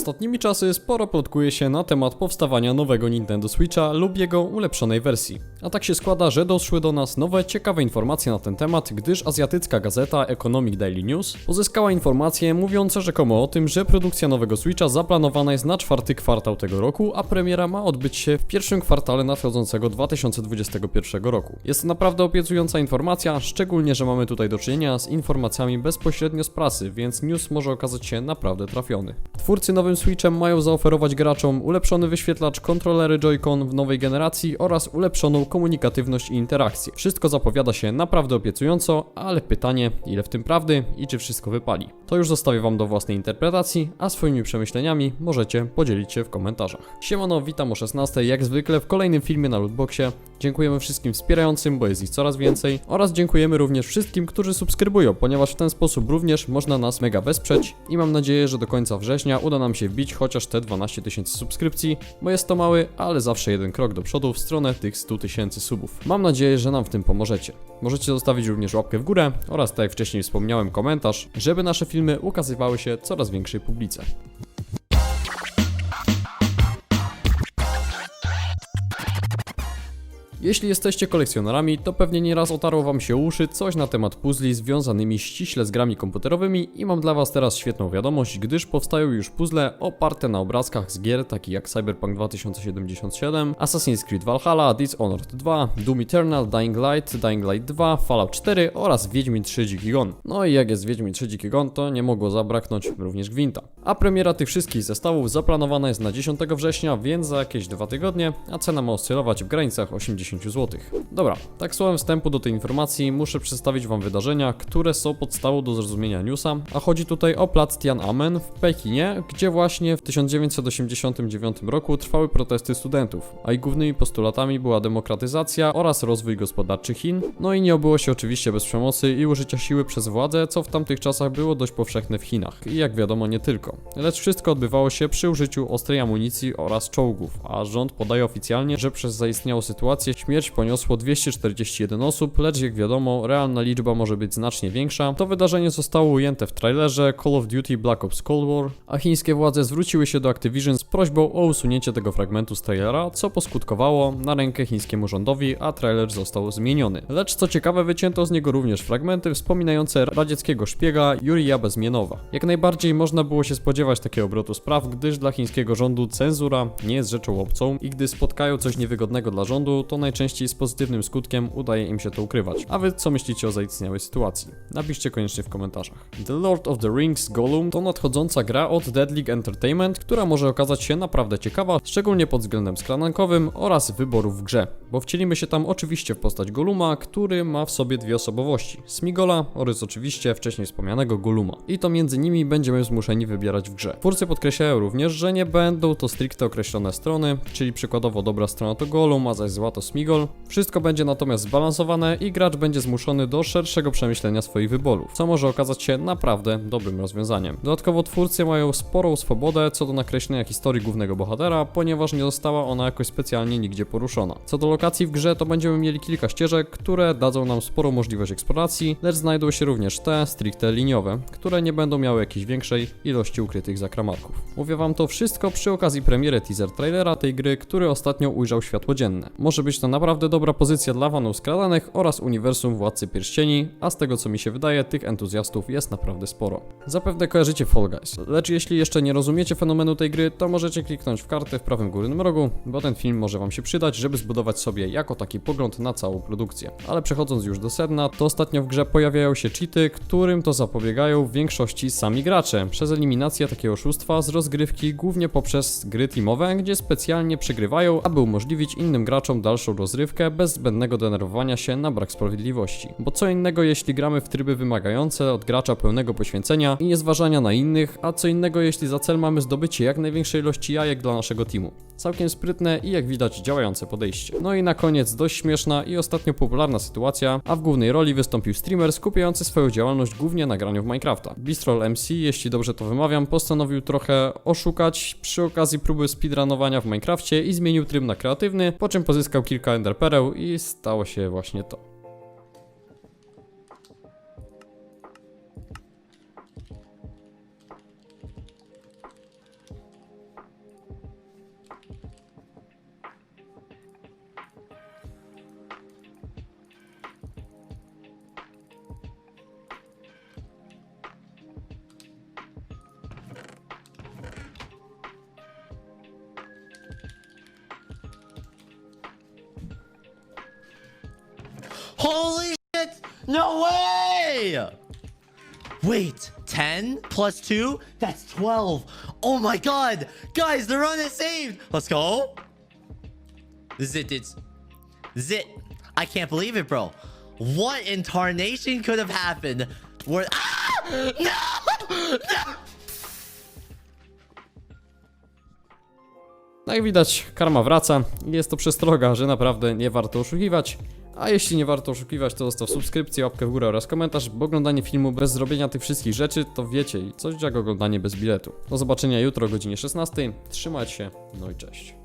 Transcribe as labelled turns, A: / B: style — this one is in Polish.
A: Ostatnimi czasy sporo plotkuje się na temat powstawania nowego Nintendo Switcha lub jego ulepszonej wersji. A tak się składa, że doszły do nas nowe ciekawe informacje na ten temat, gdyż azjatycka gazeta Economic Daily News pozyskała informacje mówiące rzekomo o tym, że produkcja nowego Switcha zaplanowana jest na czwarty kwartał tego roku, a premiera ma odbyć się w pierwszym kwartale nadchodzącego 2021 roku. Jest to naprawdę obiecująca informacja, szczególnie, że mamy tutaj do czynienia z informacjami bezpośrednio z prasy, więc news może okazać się naprawdę trafiony. Twórcy nowym Switchem mają zaoferować graczom ulepszony wyświetlacz, kontrolery Joy-Con w nowej generacji oraz ulepszoną komunikatywność i interakcję. Wszystko zapowiada się naprawdę obiecująco, ale pytanie, ile w tym prawdy i czy wszystko wypali. To już zostawię wam do własnej interpretacji, a swoimi przemyśleniami możecie podzielić się w komentarzach. Siemano, witam o 16, jak zwykle w kolejnym filmie na Lootboxie. Dziękujemy wszystkim wspierającym, bo jest ich coraz więcej oraz dziękujemy również wszystkim, którzy subskrybują, ponieważ w ten sposób również można nas mega wesprzeć i mam nadzieję, że do końca września uda nam się wbić chociaż te 12 tysięcy subskrypcji, bo jest to mały, ale zawsze jeden krok do przodu w stronę tych 100 tysięcy subów. Mam nadzieję, że nam w tym pomożecie. Możecie zostawić również łapkę w górę oraz, tak jak wcześniej wspomniałem, komentarz, żeby nasze filmy ukazywały się coraz większej publice. Jeśli jesteście kolekcjonerami, to pewnie nieraz otarło wam się uszy coś na temat puzli związanymi ściśle z grami komputerowymi i mam dla was teraz świetną wiadomość, gdyż powstają już puzzle oparte na obrazkach z gier takich jak Cyberpunk 2077, Assassin's Creed Valhalla, Dishonored 2, Doom Eternal, Dying Light, Dying Light 2, Fallout 4 oraz Wiedźmin 3 Dziki Gon. No i jak jest Wiedźmin 3 Dziki Gon, to nie mogło zabraknąć również Gwinta. A premiera tych wszystkich zestawów zaplanowana jest na 10 września, więc za jakieś dwa tygodnie, a cena ma oscylować w granicach 80 zł. Dobra, tak słowem wstępu do tej informacji muszę przedstawić Wam wydarzenia, które są podstawą do zrozumienia newsa, a chodzi tutaj o plac Tiananmen w Pekinie, gdzie właśnie w 1989 roku trwały protesty studentów, a ich głównymi postulatami była demokratyzacja oraz rozwój gospodarczy Chin, no i nie obyło się oczywiście bez przemocy i użycia siły przez władzę, co w tamtych czasach było dość powszechne w Chinach i jak wiadomo nie tylko. Lecz wszystko odbywało się przy użyciu ostrej amunicji oraz czołgów, a rząd podaje oficjalnie, że przez zaistniałą sytuację śmierć poniosło 241 osób, lecz jak wiadomo, realna liczba może być znacznie większa. To wydarzenie zostało ujęte w trailerze Call of Duty Black Ops Cold War, a chińskie władze zwróciły się do Activision z prośbą o usunięcie tego fragmentu z trailera, co poskutkowało na rękę chińskiemu rządowi, a trailer został zmieniony. Lecz co ciekawe, wycięto z niego również fragmenty wspominające radzieckiego szpiega Jurija Bezmienowa. Jak najbardziej można było się spodziewać takiego obrotu spraw, gdyż dla chińskiego rządu cenzura nie jest rzeczą obcą i gdy spotkają coś niewygodnego dla rządu, to najczęściej z pozytywnym skutkiem udaje im się to ukrywać. A wy co myślicie o zaistniałej sytuacji? Napiszcie koniecznie w komentarzach. The Lord of the Rings Gollum to nadchodząca gra od Dead League Entertainment, która może okazać się naprawdę ciekawa, szczególnie pod względem skranankowym oraz wyborów w grze, bo wcielimy się tam oczywiście w postać Goluma, który ma w sobie dwie osobowości, Smigola oraz oczywiście wcześniej wspomnianego Goluma. I to między nimi będziemy zmuszeni wybierać w grze. Twórcy podkreślają również, że nie będą to stricte określone strony, czyli przykładowo dobra strona to Golum, a zaś zła to Smigol. Wszystko będzie natomiast zbalansowane i gracz będzie zmuszony do szerszego przemyślenia swoich wyborów, co może okazać się naprawdę dobrym rozwiązaniem. Dodatkowo twórcy mają sporą swobodę co do nakreślenia historii głównego bohatera, ponieważ nie została ona jakoś specjalnie nigdzie poruszona. Co do lokacji w grze, to będziemy mieli kilka ścieżek, które dadzą nam sporą możliwość eksploracji, lecz znajdą się również te stricte liniowe, które nie będą miały jakiejś większej ilości ukrytych zakramarków. Mówię wam to wszystko przy okazji premiery teaser trailera tej gry, który ostatnio ujrzał światło dzienne. Może być to naprawdę dobra pozycja dla fanów skradanych oraz uniwersum Władcy Pierścieni, a z tego co mi się wydaje, tych entuzjastów jest naprawdę sporo. Zapewne kojarzycie Fall Guys, lecz jeśli jeszcze nie rozumiecie fenomenu tej gry, to możecie kliknąć w kartę w prawym górnym rogu, bo ten film może wam się przydać, żeby zbudować sobie jako taki pogląd na całą produkcję. Ale przechodząc już do sedna, to ostatnio w grze pojawiają się cheaty, którym to zapobiegają w większości sami gracze, przez eliminację takiego oszustwa z rozgrywki głównie poprzez gry teamowe, gdzie specjalnie przegrywają, aby umożliwić innym graczom dalszą rozrywkę bez zbędnego denerwowania się na brak sprawiedliwości. Bo co innego jeśli gramy w tryby wymagające od gracza pełnego poświęcenia i niezważania na innych, a co innego jeśli za cel mamy zdobycie jak największej ilości jajek dla naszego teamu. Całkiem sprytne i jak widać działające podejście. No i na koniec dość śmieszna i ostatnio popularna sytuacja, a w głównej roli wystąpił streamer skupiający swoją działalność głównie na graniu w Minecrafta. Bistrol MC, jeśli dobrze to wymawiam, postanowił trochę oszukać przy okazji próby speedrunowania w Minecrafcie i zmienił tryb na kreatywny, po czym pozyskał kilka enderpereł i stało się właśnie to.
B: Holy shit! No way! Wait, 10 plus 2? That's 12. Oh my god! Guys, the run is saved! Let's go! It. This is it. I can't believe it, bro. What in tarnation could have happened? Where. Ah! No! No!
A: No jak widać, karma wraca i jest to przestroga, że naprawdę nie warto oszukiwać. A jeśli nie warto oszukiwać, to zostaw subskrypcję, łapkę w górę oraz komentarz, bo oglądanie filmu bez zrobienia tych wszystkich rzeczy to wiecie coś jak oglądanie bez biletu. Do zobaczenia jutro o godzinie 16. Trzymajcie się, no i cześć.